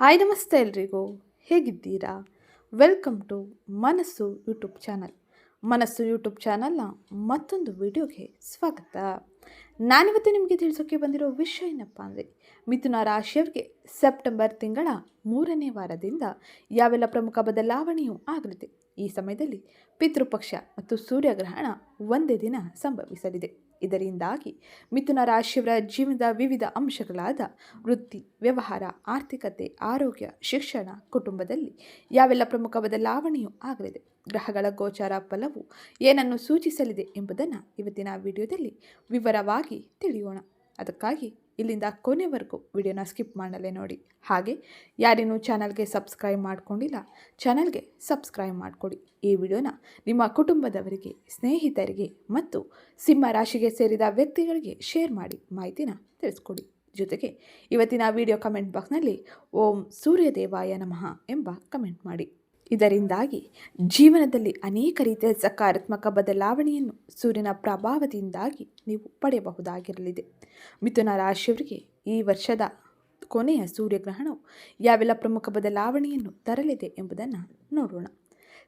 Hi ನಮಸ್ತೆ ಎಲ್ರಿಗೂ. ಹೇಗಿದ್ದೀರಾ? Welcome to Manasu YouTube channel. Manasu YouTube ಚಾನಲ್ನ ಮತ್ತೊಂದು ವಿಡಿಯೋಗೆ ಸ್ವಾಗತ. ನಾನಿವತ್ತು ನಿಮಗೆ ತಿಳಿಸೋಕ್ಕೆ ಬಂದಿರೋ ವಿಷಯ ಏನಪ್ಪ ಅಂದರೆ, ಮಿಥುನ ರಾಶಿಯವರಿಗೆ ಸೆಪ್ಟೆಂಬರ್ ತಿಂಗಳ ಮೂರನೇ ವಾರದಿಂದ ಯಾವೆಲ್ಲ ಪ್ರಮುಖ ಬದಲಾವಣೆಯೂ ಆಗಲಿದೆ. ಈ ಸಮಯದಲ್ಲಿ ಪಿತೃಪಕ್ಷ ಮತ್ತು ಸೂರ್ಯಗ್ರಹಣ ಒಂದೇ ದಿನ ಸಂಭವಿಸಲಿದೆ. ಇದರಿಂದಾಗಿ ಮಿಥುನ ರಾಶಿಯವರ ಜೀವನದ ವಿವಿಧ ಅಂಶಗಳಾದ ವೃತ್ತಿ, ವ್ಯವಹಾರ, ಆರ್ಥಿಕತೆ, ಆರೋಗ್ಯ, ಶಿಕ್ಷಣ, ಕುಟುಂಬದಲ್ಲಿ ಯಾವೆಲ್ಲ ಪ್ರಮುಖ ಬದಲಾವಣೆಯೂ ಆಗಲಿದೆ. ಗ್ರಹಗಳ ಗೋಚಾರ ಫಲವು ಏನನ್ನು ಸೂಚಿಸಲಿದೆ ಎಂಬುದನ್ನು ಇವತ್ತಿನ ವಿಡಿಯೋದಲ್ಲಿ ವಿವರವಾಗಿ ತಿಳಿಯೋಣ. ಅದಕ್ಕಾಗಿ ಇಲ್ಲಿಂದ ಕೊನೆವರೆಗೂ ವಿಡಿಯೋನ ಸ್ಕಿಪ್ ಮಾಡಲೇ ನೋಡಿ. ಹಾಗೆ ಯಾರೇನೂ ಚಾನಲ್ಗೆ ಸಬ್ಸ್ಕ್ರೈಬ್ ಮಾಡ್ಕೊಂಡಿಲ್ಲ, ಚಾನಲ್ಗೆ ಸಬ್ಸ್ಕ್ರೈಬ್ ಮಾಡಿಕೊಡಿ. ಈ ವಿಡಿಯೋನ ನಿಮ್ಮ ಕುಟುಂಬದವರಿಗೆ, ಸ್ನೇಹಿತರಿಗೆ ಮತ್ತು ಸಿಂಹ ರಾಶಿಗೆ ಸೇರಿದ ವ್ಯಕ್ತಿಗಳಿಗೆ ಶೇರ್ ಮಾಡಿ ಮಾಹಿತಿನ ತಿಳಿಸ್ಕೊಡಿ. ಜೊತೆಗೆ ಇವತ್ತಿನ ವಿಡಿಯೋ ಕಮೆಂಟ್ ಬಾಕ್ಸ್ನಲ್ಲಿ ಓಂ ಸೂರ್ಯದೇವಾಯ ನಮಃ ಎಂಬ ಕಮೆಂಟ್ ಮಾಡಿ. ಇದರಿಂದಾಗಿ ಜೀವನದಲ್ಲಿ ಅನೇಕ ರೀತಿಯ ಸಕಾರಾತ್ಮಕ ಬದಲಾವಣೆಯನ್ನು ಸೂರ್ಯನ ಪ್ರಭಾವದಿಂದಾಗಿ ನೀವು ಪಡೆಯಬಹುದಾಗಿರಲಿದೆ. ಮಿಥುನ ರಾಶಿಯವರಿಗೆ ಈ ವರ್ಷದ ಕೊನೆಯ ಸೂರ್ಯಗ್ರಹಣವು ಯಾವೆಲ್ಲ ಪ್ರಮುಖ ಬದಲಾವಣೆಯನ್ನು ತರಲಿದೆ ಎಂಬುದನ್ನು ನೋಡೋಣ.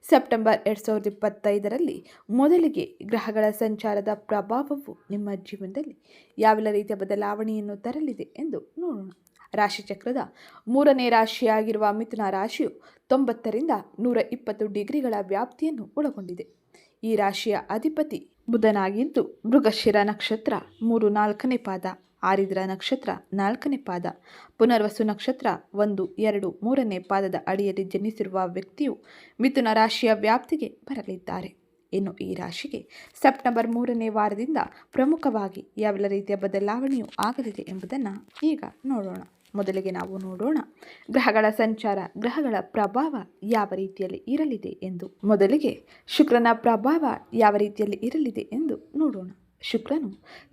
ಸೆಪ್ಟೆಂಬರ್ ಎರಡು ಸಾವಿರದ ಇಪ್ಪತ್ತೈದರಲ್ಲಿ ಮೊದಲಿಗೆ ಗ್ರಹಗಳ ಸಂಚಾರದ ಪ್ರಭಾವವು ನಿಮ್ಮ ಜೀವನದಲ್ಲಿ ಯಾವೆಲ್ಲ ರೀತಿಯ ಬದಲಾವಣೆಯನ್ನು ತರಲಿದೆ ಎಂದು ನೋಡೋಣ. ರಾಶಿಚಕ್ರದ ಮೂರನೇ ರಾಶಿಯಾಗಿರುವ ಮಿಥುನ ರಾಶಿಯು ತೊಂಬತ್ತರಿಂದ ನೂರ ಇಪ್ಪತ್ತು ಡಿಗ್ರಿಗಳ ವ್ಯಾಪ್ತಿಯನ್ನು ಒಳಗೊಂಡಿದೆ. ಈ ರಾಶಿಯ ಅಧಿಪತಿ ಬುಧನಾಗಿದ್ದು ಮೃಗಶಿರ ನಕ್ಷತ್ರ ಮೂರು ನಾಲ್ಕನೇ ಪಾದ, ಆರಿದ್ರ ನಕ್ಷತ್ರ ನಾಲ್ಕನೇ ಪಾದ, ಪುನರ್ವಸು ನಕ್ಷತ್ರ ಒಂದು, ಎರಡು, ಮೂರನೇ ಪಾದದ ಅಡಿಯಲ್ಲಿ ಜನಿಸಿರುವ ವ್ಯಕ್ತಿಯು ಮಿಥುನ ರಾಶಿಯ ವ್ಯಾಪ್ತಿಗೆ ಬರಲಿದ್ದಾರೆ. ಇನ್ನು ಈ ರಾಶಿಗೆ ಸೆಪ್ಟೆಂಬರ್ ಮೂರನೇ ವಾರದಿಂದ ಪ್ರಮುಖವಾಗಿ ಯಾವೆಲ್ಲ ರೀತಿಯ ಬದಲಾವಣೆಯೂ ಆಗಲಿದೆ ಎಂಬುದನ್ನು ಈಗ ನೋಡೋಣ. ಮೊದಲಿಗೆ ನಾವು ನೋಡೋಣ. ಗ್ರಹಗಳ ಸಂಚಾರ, ಗ್ರಹಗಳ ಪ್ರಭಾವ ಯಾವ ರೀತಿಯಲ್ಲಿ ಇರಲಿದೆ ಎಂದು ಮೊದಲಿಗೆ ಶುಕ್ರನ ಪ್ರಭಾವ ಯಾವ ರೀತಿಯಲ್ಲಿ ಇರಲಿದೆ ಎಂದು ನೋಡೋಣ. ಶುಕ್ರನು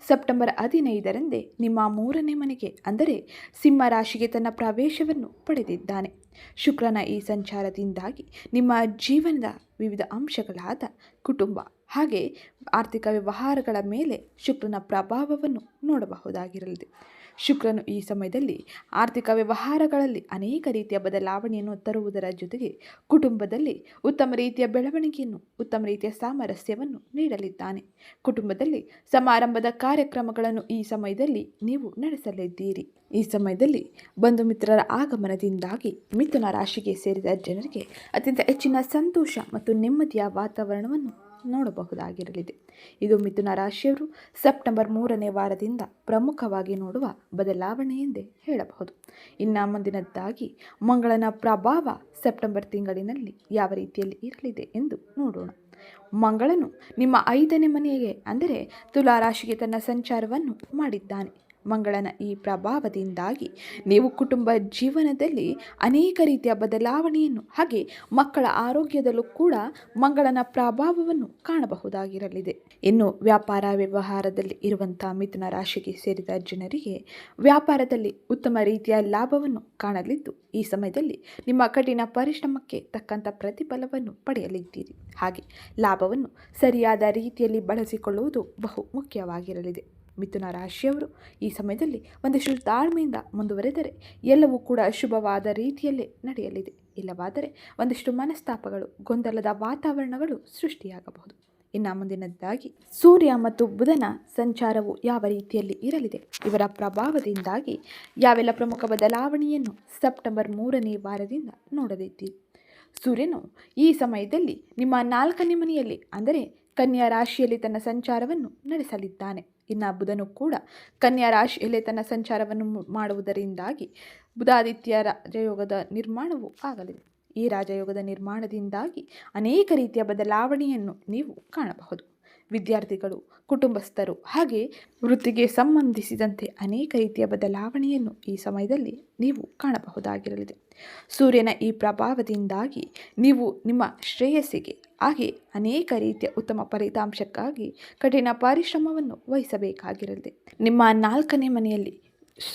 ಸೆಪ್ಟೆಂಬರ್ ಹದಿನೈದರಂದೇ ನಿಮ್ಮ ಮೂರನೇ ಮನೆಗೆ, ಅಂದರೆ ಸಿಂಹ ರಾಶಿಗೆ ತನ್ನ ಪ್ರವೇಶವನ್ನು ಪಡೆದಿದ್ದಾನೆ. ಶುಕ್ರನ ಈ ಸಂಚಾರದಿಂದಾಗಿ ನಿಮ್ಮ ಜೀವನದ ವಿವಿಧ ಅಂಶಗಳಾದ ಕುಟುಂಬ ಹಾಗೆ ಆರ್ಥಿಕ ವ್ಯವಹಾರಗಳ ಮೇಲೆ ಶುಕ್ರನ ಪ್ರಭಾವವನ್ನು ನೋಡಬಹುದಾಗಿರಲಿದೆ. ಶುಕ್ರನು ಈ ಸಮಯದಲ್ಲಿ ಆರ್ಥಿಕ ವ್ಯವಹಾರಗಳಲ್ಲಿ ಅನೇಕ ರೀತಿಯ ಬದಲಾವಣೆಯನ್ನು ತರುವುದರ ಜೊತೆಗೆ ಕುಟುಂಬದಲ್ಲಿ ಉತ್ತಮ ರೀತಿಯ ಬೆಳವಣಿಗೆಯನ್ನು, ಉತ್ತಮ ರೀತಿಯ ಸಾಮರಸ್ಯವನ್ನು ನೀಡಲಿದ್ದಾನೆ. ಕುಟುಂಬದಲ್ಲಿ ಸಮಾರಂಭದ ಕಾರ್ಯಕ್ರಮಗಳನ್ನು ಈ ಸಮಯದಲ್ಲಿ ನೀವು ನಡೆಸಲಿದ್ದೀರಿ. ಈ ಸಮಯದಲ್ಲಿ ಬಂಧು ಮಿತ್ರರ ಆಗಮನದಿಂದಾಗಿ ಮಿಥುನ ರಾಶಿಗೆ ಸೇರಿದ ಜನರಿಗೆ ಅತ್ಯಂತ ಹೆಚ್ಚಿನ ಸಂತೋಷ ಮತ್ತು ನೆಮ್ಮದಿಯ ವಾತಾವರಣವನ್ನು ನೋಡಬಹುದಾಗಿರಲಿದೆ. ಇದು ಮಿಥುನ ರಾಶಿಯವರು ಸೆಪ್ಟೆಂಬರ್ ಮೂರನೇ ವಾರದಿಂದ ಪ್ರಮುಖವಾಗಿ ನೋಡುವ ಬದಲಾವಣೆ ಎಂದೇ ಹೇಳಬಹುದು. ಇನ್ನು ಮುಂದಿನದ್ದಾಗಿ, ಮಂಗಳನ ಪ್ರಭಾವ ಸೆಪ್ಟೆಂಬರ್ ತಿಂಗಳಿನಲ್ಲಿ ಯಾವ ರೀತಿಯಲ್ಲಿ ಇರಲಿದೆ ಎಂದು ನೋಡೋಣ. ಮಂಗಳನು ನಿಮ್ಮ ಐದನೇ ಮನೆಗೆ, ಅಂದರೆ ತುಲಾ ರಾಶಿಗೆ ತನ್ನ ಸಂಚಾರವನ್ನು ಮಾಡಿದ್ದಾನೆ. ಮಂಗಳನ ಈ ಪ್ರಭಾವದಿಂದಾಗಿ ನೀವು ಕುಟುಂಬ ಜೀವನದಲ್ಲಿ ಅನೇಕ ರೀತಿಯ ಬದಲಾವಣೆಯನ್ನು ಹಾಗೆ ಮಕ್ಕಳ ಆರೋಗ್ಯದಲ್ಲೂ ಕೂಡ ಮಂಗಳನ ಪ್ರಭಾವವನ್ನು ಕಾಣಬಹುದಾಗಿರಲಿದೆ. ಇನ್ನು ವ್ಯಾಪಾರ ವ್ಯವಹಾರದಲ್ಲಿ ಇರುವಂಥ ಮಿಥುನ ರಾಶಿಗೆ ಸೇರಿದ ಜನರಿಗೆ ವ್ಯಾಪಾರದಲ್ಲಿ ಉತ್ತಮ ರೀತಿಯ ಲಾಭವನ್ನು ಕಾಣಲಿದ್ದು, ಈ ಸಮಯದಲ್ಲಿ ನಿಮ್ಮ ಕಠಿಣ ಪರಿಶ್ರಮಕ್ಕೆ ತಕ್ಕಂಥ ಪ್ರತಿಫಲವನ್ನು ಪಡೆಯಲಿದ್ದೀರಿ. ಹಾಗೆ ಲಾಭವನ್ನು ಸರಿಯಾದ ರೀತಿಯಲ್ಲಿ ಬಳಸಿಕೊಳ್ಳುವುದು ಬಹು ಮುಖ್ಯವಾಗಿರಲಿದೆ. ಮಿಥುನ ರಾಶಿಯವರು ಈ ಸಮಯದಲ್ಲಿ ಒಂದಿಷ್ಟು ತಾಳ್ಮೆಯಿಂದ ಮುಂದುವರೆದರೆ ಎಲ್ಲವೂ ಕೂಡ ಶುಭವಾದ ರೀತಿಯಲ್ಲೇ ನಡೆಯಲಿದೆ. ಇಲ್ಲವಾದರೆ ಒಂದಿಷ್ಟು ಮನಸ್ತಾಪಗಳು, ಗೊಂದಲದ ವಾತಾವರಣಗಳು ಸೃಷ್ಟಿಯಾಗಬಹುದು. ಇನ್ನು ಮುಂದಿನದ್ದಾಗಿ ಸೂರ್ಯ ಮತ್ತು ಬುಧನ ಸಂಚಾರವು ಯಾವ ರೀತಿಯಲ್ಲಿ ಇರಲಿದೆ? ಇವರ ಪ್ರಭಾವದಿಂದಾಗಿ ಯಾವೆಲ್ಲ ಪ್ರಮುಖ ಬದಲಾವಣೆಯನ್ನು ಸೆಪ್ಟೆಂಬರ್ ಮೂರನೇ ವಾರದಿಂದ ನೋಡಲಿದ್ದೀರಿ? ಸೂರ್ಯನು ಈ ಸಮಯದಲ್ಲಿ ನಿಮ್ಮ ನಾಲ್ಕನೇ ಮನೆಯಲ್ಲಿ, ಅಂದರೆ ಕನ್ಯಾ ರಾಶಿಯಲ್ಲಿ ತನ್ನ ಸಂಚಾರವನ್ನು ನಡೆಸಲಿದ್ದಾನೆ. ಇನ್ನು ಬುಧನು ಕೂಡ ಕನ್ಯಾ ರಾಶಿಯಲ್ಲೇ ತನ್ನ ಸಂಚಾರವನ್ನು ಮಾಡುವುದರಿಂದಾಗಿ ಬುಧಾದಿತ್ಯ ರಾಜಯೋಗದ ನಿರ್ಮಾಣವೂ ಆಗಲಿದೆ. ಈ ರಾಜಯೋಗದ ನಿರ್ಮಾಣದಿಂದಾಗಿ ಅನೇಕ ರೀತಿಯ ಬದಲಾವಣೆಯನ್ನು ನೀವು ಕಾಣಬಹುದು. ವಿದ್ಯಾರ್ಥಿಗಳು, ಕುಟುಂಬಸ್ಥರು ಹಾಗೆ ವೃತ್ತಿಗೆ ಸಂಬಂಧಿಸಿದಂತೆ ಅನೇಕ ರೀತಿಯ ಬದಲಾವಣೆಯನ್ನು ಈ ಸಮಯದಲ್ಲಿ ನೀವು ಕಾಣಬಹುದಾಗಿರಲಿದೆ. ಸೂರ್ಯನ ಈ ಪ್ರಭಾವದಿಂದಾಗಿ ನೀವು ನಿಮ್ಮ ಶ್ರೇಯಸ್ಸಿಗೆ ಹಾಗೆ ಅನೇಕ ರೀತಿಯ ಉತ್ತಮ ಫಲಿತಾಂಶಕ್ಕಾಗಿ ಕಠಿಣ ಪರಿಶ್ರಮವನ್ನು ವಹಿಸಬೇಕಾಗಿರಲಿದೆ. ನಿಮ್ಮ ನಾಲ್ಕನೇ ಮನೆಯಲ್ಲಿ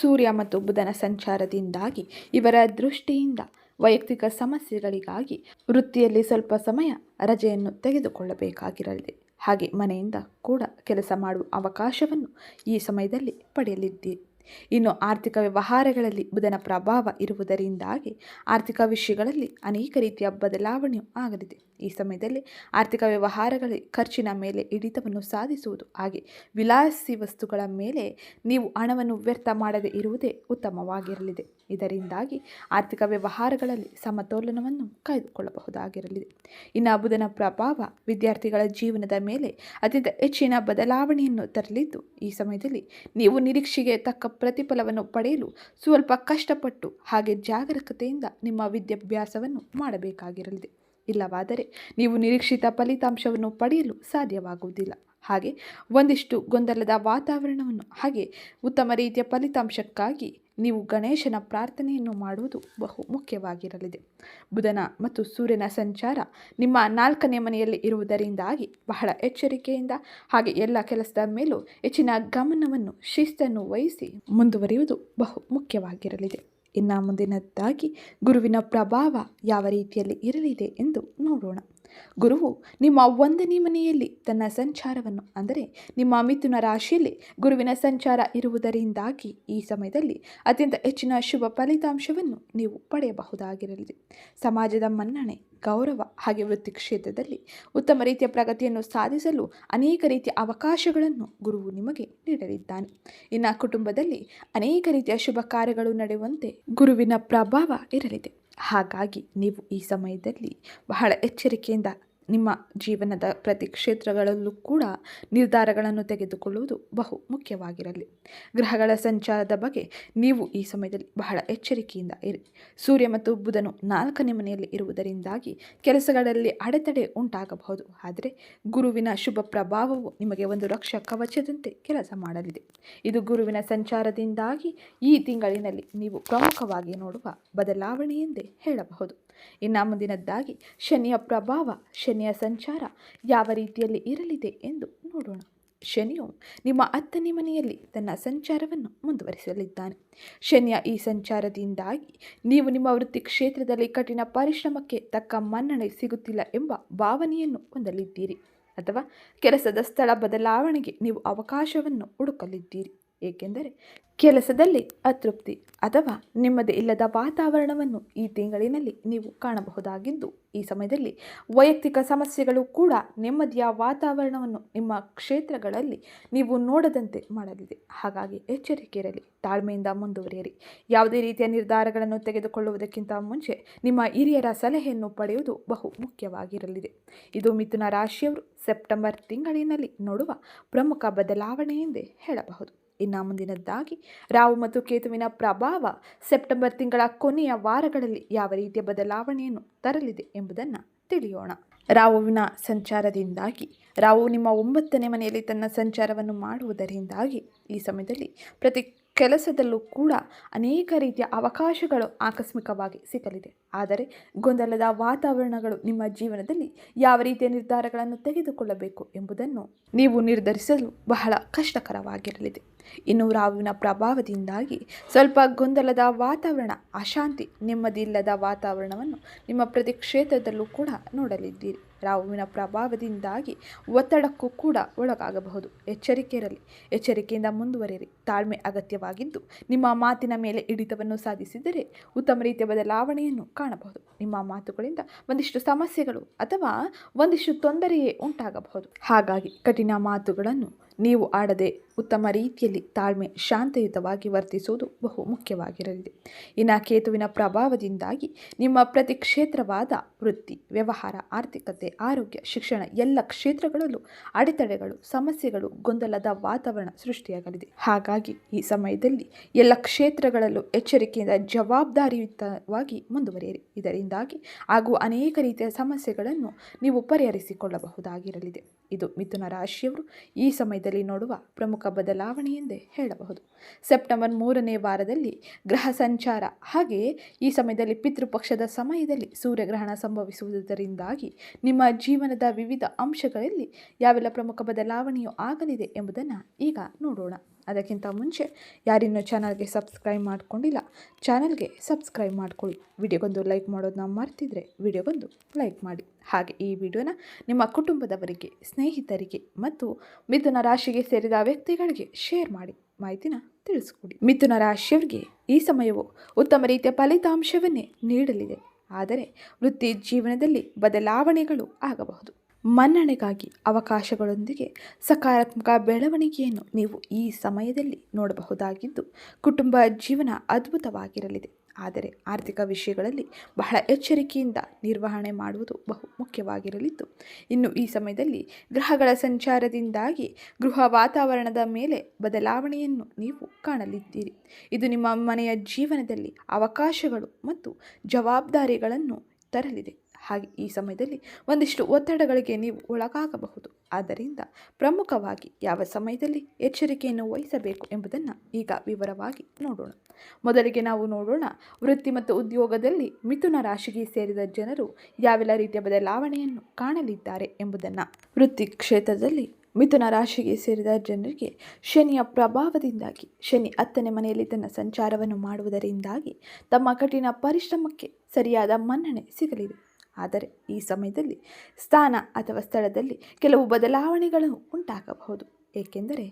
ಸೂರ್ಯ ಮತ್ತು ಬುಧನ ಸಂಚಾರದಿಂದಾಗಿ ಇವರ ದೃಷ್ಟಿಯಿಂದ ವೈಯಕ್ತಿಕ ಸಮಸ್ಯೆಗಳಿಗಾಗಿ ವೃತ್ತಿಯಲ್ಲಿ ಸ್ವಲ್ಪ ಸಮಯ ರಜೆಯನ್ನು ತೆಗೆದುಕೊಳ್ಳಬೇಕಾಗಿರಲಿದೆ. ಹಾಗೆ ಮನೆಯಿಂದ ಕೂಡ ಕೆಲಸ ಮಾಡುವ ಅವಕಾಶವನ್ನು ಈ ಸಮಯದಲ್ಲಿ ಪಡೆಯಲಿದ್ದೀರಿ. ಇನ್ನು ಆರ್ಥಿಕ ವ್ಯವಹಾರಗಳಲ್ಲಿ ಬುಧನ ಪ್ರಭಾವ ಇರುವುದರಿಂದಾಗಿ ಆರ್ಥಿಕ ವಿಷಯಗಳಲ್ಲಿ ಅನೇಕ ರೀತಿಯ ಬದಲಾವಣೆಯು ಆಗಲಿದೆ. ಈ ಸಮಯದಲ್ಲಿ ಆರ್ಥಿಕ ವ್ಯವಹಾರಗಳಲ್ಲಿ ಖರ್ಚಿನ ಮೇಲೆ ಹಿಡಿತವನ್ನು ಸಾಧಿಸುವುದು ಹಾಗೆ ವಿಲಾಸಿ ವಸ್ತುಗಳ ಮೇಲೆ ನೀವು ಹಣವನ್ನು ವ್ಯರ್ಥ ಮಾಡದೇ ಇರುವುದೇ ಉತ್ತಮವಾಗಿರಲಿದೆ. ಇದರಿಂದಾಗಿ ಆರ್ಥಿಕ ವ್ಯವಹಾರಗಳಲ್ಲಿ ಸಮತೋಲನವನ್ನು ಕಾಯ್ದುಕೊಳ್ಳಬಹುದಾಗಿರಲಿದೆ. ಇನ್ನು ಬುಧನ ಪ್ರಭಾವ ವಿದ್ಯಾರ್ಥಿಗಳ ಜೀವನದ ಮೇಲೆ ಅತ್ಯಂತ ಹೆಚ್ಚಿನ ಬದಲಾವಣೆಯನ್ನು ತರಲಿದ್ದು, ಈ ಸಮಯದಲ್ಲಿ ನೀವು ನಿರೀಕ್ಷೆಗೆ ತಕ್ಕ ಪ್ರತಿಫಲವನ್ನು ಪಡೆಯಲು ಸ್ವಲ್ಪ ಕಷ್ಟಪಟ್ಟು ಹಾಗೆ ಜಾಗರೂಕತೆಯಿಂದ ನಿಮ್ಮ ವಿದ್ಯಾಭ್ಯಾಸವನ್ನು ಮಾಡಬೇಕಾಗಿರಲಿದೆ. ಇಲ್ಲವಾದರೆ ನೀವು ನಿರೀಕ್ಷಿತ ಫಲಿತಾಂಶವನ್ನು ಪಡೆಯಲು ಸಾಧ್ಯವಾಗುವುದಿಲ್ಲ. ಹಾಗೆ ಒಂದಿಷ್ಟು ಗೊಂದಲದ ವಾತಾವರಣವನ್ನು, ಹಾಗೆ ಉತ್ತಮ ರೀತಿಯ ಫಲಿತಾಂಶಕ್ಕಾಗಿ ನೀವು ಗಣೇಶನ ಪ್ರಾರ್ಥನೆಯನ್ನು ಮಾಡುವುದು ಬಹು ಮುಖ್ಯವಾಗಿರಲಿದೆ. ಬುಧನ ಮತ್ತು ಸೂರ್ಯನ ಸಂಚಾರ ನಿಮ್ಮ ನಾಲ್ಕನೇ ಮನೆಯಲ್ಲಿ ಇರುವುದರಿಂದಾಗಿ ಬಹಳ ಎಚ್ಚರಿಕೆಯಿಂದ, ಹಾಗೆ ಎಲ್ಲ ಕೆಲಸದ ಮೇಲೂ ಹೆಚ್ಚಿನ ಗಮನವನ್ನು ಶಿಸ್ತನ್ನು ವಹಿಸಿ ಮುಂದುವರಿಯುವುದು ಬಹು ಮುಖ್ಯವಾಗಿರಲಿದೆ. ಇನ್ನು ಮುಂದಿನದ್ದಾಗಿ ಗುರುವಿನ ಪ್ರಭಾವ ಯಾವ ರೀತಿಯಲ್ಲಿ ಇರಲಿದೆ ಎಂದು ನೋಡೋಣ. ಗುರುವು ನಿಮ್ಮ ಒಂದನೇ ಮನೆಯಲ್ಲಿ ತನ್ನ ಸಂಚಾರವನ್ನು, ಅಂದರೆ ನಿಮ್ಮ ಮಿಥುನ ರಾಶಿಯಲ್ಲಿ ಗುರುವಿನ ಸಂಚಾರ ಇರುವುದರಿಂದಾಗಿ ಈ ಸಮಯದಲ್ಲಿ ಅತ್ಯಂತ ಹೆಚ್ಚಿನ ಶುಭ ಫಲಿತಾಂಶವನ್ನು ನೀವು ಪಡೆಯಬಹುದಾಗಿರಲಿದೆ ಸಮಾಜದ ಮನ್ನಣೆ, ಗೌರವ ಹಾಗೆ ವೃತ್ತಿ ಕ್ಷೇತ್ರದಲ್ಲಿ ಉತ್ತಮ ರೀತಿಯ ಪ್ರಗತಿಯನ್ನು ಸಾಧಿಸಲು ಅನೇಕ ರೀತಿಯ ಅವಕಾಶಗಳನ್ನು ಗುರುವು ನಿಮಗೆ ನೀಡಲಿದ್ದಾನೆ. ಇನ್ನು ಕುಟುಂಬದಲ್ಲಿ ಅನೇಕ ರೀತಿಯ ಶುಭ ಕಾರ್ಯಗಳು ನಡೆಯುವಂತೆ ಗುರುವಿನ ಪ್ರಭಾವ ಇರಲಿದೆ. ಹಾಗಾಗಿ ನೀವು ಈ ಸಮಯದಲ್ಲಿ ಬಹಳ ಎಚ್ಚರಿಕೆಯಿಂದ ನಿಮ್ಮ ಜೀವನದ ಪ್ರತಿ ಕ್ಷೇತ್ರಗಳಲ್ಲೂ ಕೂಡ ನಿರ್ಧಾರಗಳನ್ನು ತೆಗೆದುಕೊಳ್ಳುವುದು ಬಹು ಮುಖ್ಯವಾಗಿರಲಿ. ಗ್ರಹಗಳ ಸಂಚಾರದ ಬಗ್ಗೆ ನೀವು ಈ ಸಮಯದಲ್ಲಿ ಬಹಳ ಎಚ್ಚರಿಕೆಯಿಂದ ಇರಿ. ಸೂರ್ಯ ಮತ್ತು ಬುಧನು ನಾಲ್ಕನೇ ಮನೆಯಲ್ಲಿ ಇರುವುದರಿಂದಾಗಿ ಕೆಲಸಗಳಲ್ಲಿ ಅಡೆತಡೆ ಉಂಟಾಗಬಹುದು. ಆದರೆ ಗುರುವಿನ ಶುಭ ಪ್ರಭಾವವು ನಿಮಗೆ ಒಂದು ರಕ್ಷ ಕವಚದಂತೆ ಕೆಲಸ ಮಾಡಲಿದೆ. ಇದು ಗುರುವಿನ ಸಂಚಾರದಿಂದಾಗಿ ಈ ತಿಂಗಳಿನಲ್ಲಿ ನೀವು ಪ್ರಮುಖವಾಗಿ ನೋಡುವ ಬದಲಾವಣೆಯೆಂದೇ ಹೇಳಬಹುದು. ಇನ್ನು ಮುಂದಿನದ್ದಾಗಿ ಶನಿಯ ಪ್ರಭಾವ, ಶನಿಯ ಸಂಚಾರ ಯಾವ ರೀತಿಯಲ್ಲಿ ಇರಲಿದೆ ಎಂದು ನೋಡೋಣ. ಶನಿಯು ನಿಮ್ಮ ಹತ್ತನೇ ಮನೆಯಲ್ಲಿ ತನ್ನ ಸಂಚಾರವನ್ನು ಮುಂದುವರಿಸಲಿದ್ದಾನೆ. ಶನಿಯ ಈ ಸಂಚಾರದಿಂದಾಗಿ ನೀವು ನಿಮ್ಮ ವೃತ್ತಿ ಕ್ಷೇತ್ರದಲ್ಲಿ ಕಠಿಣ ಪರಿಶ್ರಮಕ್ಕೆ ತಕ್ಕ ಮನ್ನಣೆ ಸಿಗುತ್ತಿಲ್ಲ ಎಂಬ ಭಾವನೆಯನ್ನು ಹೊಂದಲಿದ್ದೀರಿ. ಅಥವಾ ಕೆಲಸದ ಸ್ಥಳ ಬದಲಾವಣೆಗೆ ನೀವು ಅವಕಾಶವನ್ನು ಹುಡುಕಲಿದ್ದೀರಿ. ಏಕೆಂದರೆ ಕೆಲಸದಲ್ಲಿ ಅತೃಪ್ತಿ ಅಥವಾ ನೆಮ್ಮದಿ ಇಲ್ಲದ ವಾತಾವರಣವನ್ನು ಈ ತಿಂಗಳಿನಲ್ಲಿ ನೀವು ಕಾಣಬಹುದಾಗಿದ್ದು, ಈ ಸಮಯದಲ್ಲಿ ವೈಯಕ್ತಿಕ ಸಮಸ್ಯೆಗಳು ಕೂಡ ನೆಮ್ಮದಿಯ ವಾತಾವರಣವನ್ನು ನಿಮ್ಮ ಕ್ಷೇತ್ರಗಳಲ್ಲಿ ನೀವು ನೋಡದಂತೆ ಮಾಡಲಿದೆ. ಹಾಗಾಗಿ ಎಚ್ಚರಿಕೆ ಇರಲಿ, ತಾಳ್ಮೆಯಿಂದ ಮುಂದುವರಿಯಿರಿ. ಯಾವುದೇ ರೀತಿಯ ನಿರ್ಧಾರಗಳನ್ನು ತೆಗೆದುಕೊಳ್ಳುವುದಕ್ಕಿಂತ ಮುಂಚೆ ನಿಮ್ಮ ಹಿರಿಯರ ಸಲಹೆಯನ್ನು ಪಡೆಯುವುದು ಬಹು ಮುಖ್ಯವಾಗಿರಲಿದೆ. ಇದು ಮಿಥುನ ರಾಶಿಯವರು ಸೆಪ್ಟೆಂಬರ್ ತಿಂಗಳಿನಲ್ಲಿ ನೋಡುವ ಪ್ರಮುಖ ಬದಲಾವಣೆ ಎಂದೇ ಹೇಳಬಹುದು. ಇನ್ನು ಮುಂದಿನದ್ದಾಗಿ ರಾಹು ಮತ್ತು ಕೇತುವಿನ ಪ್ರಭಾವ ಸೆಪ್ಟೆಂಬರ್ ತಿಂಗಳ ಕೊನೆಯ ವಾರಗಳಲ್ಲಿ ಯಾವ ರೀತಿಯ ಬದಲಾವಣೆಯನ್ನು ತರಲಿದೆ ಎಂಬುದನ್ನು ತಿಳಿಯೋಣ. ರಾಹುವಿನ ಸಂಚಾರದಿಂದಾಗಿ, ರಾಹು ನಿಮ್ಮ ಒಂಬತ್ತನೇ ಮನೆಯಲ್ಲಿ ತನ್ನ ಸಂಚಾರವನ್ನು ಮಾಡುವುದರಿಂದಾಗಿ ಈ ಸಮಯದಲ್ಲಿ ಪ್ರತಿ ಕೆಲಸದಲ್ಲೂ ಕೂಡ ಅನೇಕ ರೀತಿಯ ಅವಕಾಶಗಳು ಆಕಸ್ಮಿಕವಾಗಿ ಸಿಗಲಿದೆ. ಆದರೆ ಗೊಂದಲದ ವಾತಾವರಣಗಳು ನಿಮ್ಮ ಜೀವನದಲ್ಲಿ ಯಾವ ರೀತಿಯ ನಿರ್ಧಾರಗಳನ್ನು ತೆಗೆದುಕೊಳ್ಳಬೇಕು ಎಂಬುದನ್ನು ನೀವು ನಿರ್ಧರಿಸಲು ಬಹಳ ಕಷ್ಟಕರವಾಗಿರಲಿದೆ. ಇನ್ನು ರಾಹುವಿನ ಪ್ರಭಾವದಿಂದಾಗಿ ಸ್ವಲ್ಪ ಗೊಂದಲದ ವಾತಾವರಣ, ಅಶಾಂತಿ ನೆಮ್ಮದಿಲ್ಲದ ವಾತಾವರಣವನ್ನು ನಿಮ್ಮ ಪ್ರತಿ ಕ್ಷೇತ್ರದಲ್ಲೂ ಕೂಡ ನೋಡಲಿದ್ದೀರಿ. ರಾಹುವಿನ ಪ್ರಭಾವದಿಂದಾಗಿ ಒತ್ತಡಕ್ಕೂ ಕೂಡ ಒಳಗಾಗಬಹುದು. ಎಚ್ಚರಿಕೆ ಇರಲಿ ಎಚ್ಚರಿಕೆಯಿಂದ ಮುಂದುವರಿಯಿರಿ. ತಾಳ್ಮೆ ಅಗತ್ಯವಾಗಿದ್ದು, ನಿಮ್ಮ ಮಾತಿನ ಮೇಲೆ ಹಿಡಿತವನ್ನು ಸಾಧಿಸಿದರೆ ಉತ್ತಮ ರೀತಿಯ ಬದಲಾವಣೆಯನ್ನು ಕಾಣಬಹುದು. ನಿಮ್ಮ ಮಾತುಗಳಿಂದ ಒಂದಿಷ್ಟು ಸಮಸ್ಯೆಗಳು ಅಥವಾ ಒಂದಿಷ್ಟು ತೊಂದರೆಯೇ ಉಂಟಾಗಬಹುದು. ಹಾಗಾಗಿ ಕಠಿಣ ಮಾತುಗಳನ್ನು ನೀವು ಆಡದೆ ಉತ್ತಮ ರೀತಿಯಲ್ಲಿ ತಾಳ್ಮೆ ಶಾಂತಯುತವಾಗಿ ವರ್ತಿಸುವುದು ಬಹು ಮುಖ್ಯವಾಗಿರಲಿದೆ. ಇನ್ನು ಕೇತುವಿನ ಪ್ರಭಾವದಿಂದಾಗಿ ನಿಮ್ಮ ಪ್ರತಿ ಕ್ಷೇತ್ರವಾದ ವೃತ್ತಿ, ವ್ಯವಹಾರ, ಆರ್ಥಿಕತೆ, ಆರೋಗ್ಯ, ಶಿಕ್ಷಣ ಎಲ್ಲ ಕ್ಷೇತ್ರಗಳಲ್ಲೂ ಅಡೆತಡೆಗಳು, ಸಮಸ್ಯೆಗಳು, ಗೊಂದಲದ ವಾತಾವರಣ ಸೃಷ್ಟಿಯಾಗಲಿದೆ. ಹಾಗಾಗಿ ಈ ಸಮಯದಲ್ಲಿ ಎಲ್ಲ ಕ್ಷೇತ್ರಗಳಲ್ಲೂ ಎಚ್ಚರಿಕೆಯಿಂದ ಜವಾಬ್ದಾರಿಯುತವಾಗಿ ಮುಂದುವರಿಯಿರಿ. ಇದರಿಂದಾಗಿ ಆಗುವ ಅನೇಕ ರೀತಿಯ ಸಮಸ್ಯೆಗಳನ್ನು ನೀವು ಪರಿಹರಿಸಿಕೊಳ್ಳಬಹುದಾಗಿರಲಿದೆ. ಇದು ಮಿಥುನ ರಾಶಿಯವರು ಈ ಸಮಯದಲ್ಲಿ ನೋಡುವ ಪ್ರಮುಖ ಬದಲಾವಣೆ ಎಂದೇ ಹೇಳಬಹುದು. ಸೆಪ್ಟೆಂಬರ್ ಮೂರನೇ ವಾರದಲ್ಲಿ ಗ್ರಹ ಸಂಚಾರ ಹಾಗೆಯೇ ಈ ಸಮಯದಲ್ಲಿ ಪಿತೃಪಕ್ಷದ ಸಮಯದಲ್ಲಿ ಸೂರ್ಯಗ್ರಹಣ ಸಂಭವಿಸುವುದರಿಂದಾಗಿ ನಿಮ್ಮ ಜೀವನದ ವಿವಿಧ ಅಂಶಗಳಲ್ಲಿ ಯಾವೆಲ್ಲ ಪ್ರಮುಖ ಬದಲಾವಣೆಯು ಆಗಲಿದೆ ಎಂಬುದನ್ನು ಈಗ ನೋಡೋಣ. ಅದಕ್ಕಿಂತ ಮುಂಚೆ ಯಾರಿನ್ನೂ ಚಾನಲ್ಗೆ ಸಬ್ಸ್ಕ್ರೈಬ್ ಮಾಡ್ಕೊಂಡಿಲ್ಲ, ಚಾನಲ್ಗೆ ಸಬ್ಸ್ಕ್ರೈಬ್ ಮಾಡ್ಕೊಳ್ಳಿ. ವಿಡಿಯೋಗೊಂದು ಲೈಕ್ ಮಾಡೋದನ್ನ ಮರ್ತಿದ್ರೆ ವಿಡಿಯೋಗೊಂದು ಲೈಕ್ ಮಾಡಿ. ಹಾಗೆ ಈ ವಿಡಿಯೋನ ನಿಮ್ಮ ಕುಟುಂಬದವರಿಗೆ, ಸ್ನೇಹಿತರಿಗೆ ಮತ್ತು ಮಿಥುನ ರಾಶಿಗೆ ಸೇರಿದ ವ್ಯಕ್ತಿಗಳಿಗೆ ಶೇರ್ ಮಾಡಿ. ಮಾಹಿತಿನ ತಿಳಿಸ್ಕೊಡಿ. ಮಿಥುನ ರಾಶಿಯವರಿಗೆ ಈ ಸಮಯವು ಉತ್ತಮ ರೀತಿಯ ಫಲಿತಾಂಶವನ್ನೇ ನೀಡಲಿದೆ. ಆದರೆ ವೃತ್ತಿ ಜೀವನದಲ್ಲಿ ಬದಲಾವಣೆಗಳು ಆಗಬಹುದು. ಮನ್ನಣೆಗಾಗಿ ಅವಕಾಶಗಳೊಂದಿಗೆ ಸಕಾರಾತ್ಮಕ ಬೆಳವಣಿಗೆಯನ್ನು ನೀವು ಈ ಸಮಯದಲ್ಲಿ ನೋಡಬಹುದಾಗಿದ್ದು, ಕುಟುಂಬ ಜೀವನ ಅದ್ಭುತವಾಗಿರಲಿದೆ. ಆದರೆ ಆರ್ಥಿಕ ವಿಷಯಗಳಲ್ಲಿ ಬಹಳ ಎಚ್ಚರಿಕೆಯಿಂದ ನಿರ್ವಹಣೆ ಮಾಡುವುದು ಬಹು ಮುಖ್ಯವಾಗಿರಲಿದ್ದು, ಇನ್ನು ಈ ಸಮಯದಲ್ಲಿ ಗ್ರಹಗಳ ಸಂಚಾರದಿಂದಾಗಿ ಗೃಹ ವಾತಾವರಣದ ಮೇಲೆ ಬದಲಾವಣೆಯನ್ನು ನೀವು ಕಾಣಲಿದ್ದೀರಿ. ಇದು ನಿಮ್ಮ ಮನೆಯ ಜೀವನದಲ್ಲಿ ಅವಕಾಶಗಳು ಮತ್ತು ಜವಾಬ್ದಾರಿಗಳನ್ನು ತರಲಿದೆ. ಹಾಗೆ ಈ ಸಮಯದಲ್ಲಿ ಒಂದಿಷ್ಟು ಒತ್ತಡಗಳಿಗೆ ನೀವು ಒಳಗಾಗಬಹುದು. ಆದ್ದರಿಂದ ಪ್ರಮುಖವಾಗಿ ಯಾವ ಸಮಯದಲ್ಲಿ ಎಚ್ಚರಿಕೆಯನ್ನು ವಹಿಸಬೇಕು ಎಂಬುದನ್ನು ಈಗ ವಿವರವಾಗಿ ನೋಡೋಣ. ಮೊದಲಿಗೆ ನಾವು ನೋಡೋಣ ವೃತ್ತಿ ಮತ್ತು ಉದ್ಯೋಗದಲ್ಲಿ ಮಿಥುನ ರಾಶಿಗೆ ಸೇರಿದ ಜನರು ಯಾವೆಲ್ಲ ರೀತಿಯ ಬದಲಾವಣೆಯನ್ನು ಕಾಣಲಿದ್ದಾರೆ ಎಂಬುದನ್ನು. ವೃತ್ತಿ ಕ್ಷೇತ್ರದಲ್ಲಿ ಮಿಥುನ ರಾಶಿಗೆ ಸೇರಿದ ಜನರಿಗೆ ಶನಿಯ ಪ್ರಭಾವದಿಂದಾಗಿ, ಶನಿ ಹತ್ತನೇ ಮನೆಯಲ್ಲಿ ತನ್ನ ಸಂಚಾರವನ್ನು ಮಾಡುವುದರಿಂದಾಗಿ ತಮ್ಮ ಕಠಿಣ ಪರಿಶ್ರಮಕ್ಕೆ ಸರಿಯಾದ ಮನ್ನಣೆ ಸಿಗಲಿದೆ. ಆದರೆ ಈ ಸಮಯದಲ್ಲಿ ಸ್ಥಾನ ಅಥವಾ ಸ್ಥಳದಲ್ಲಿ ಕೆಲವು ಬದಲಾವಣೆಗಳು ಉಂಟಾಗಬಹುದು. ಏಕೆಂದರೆ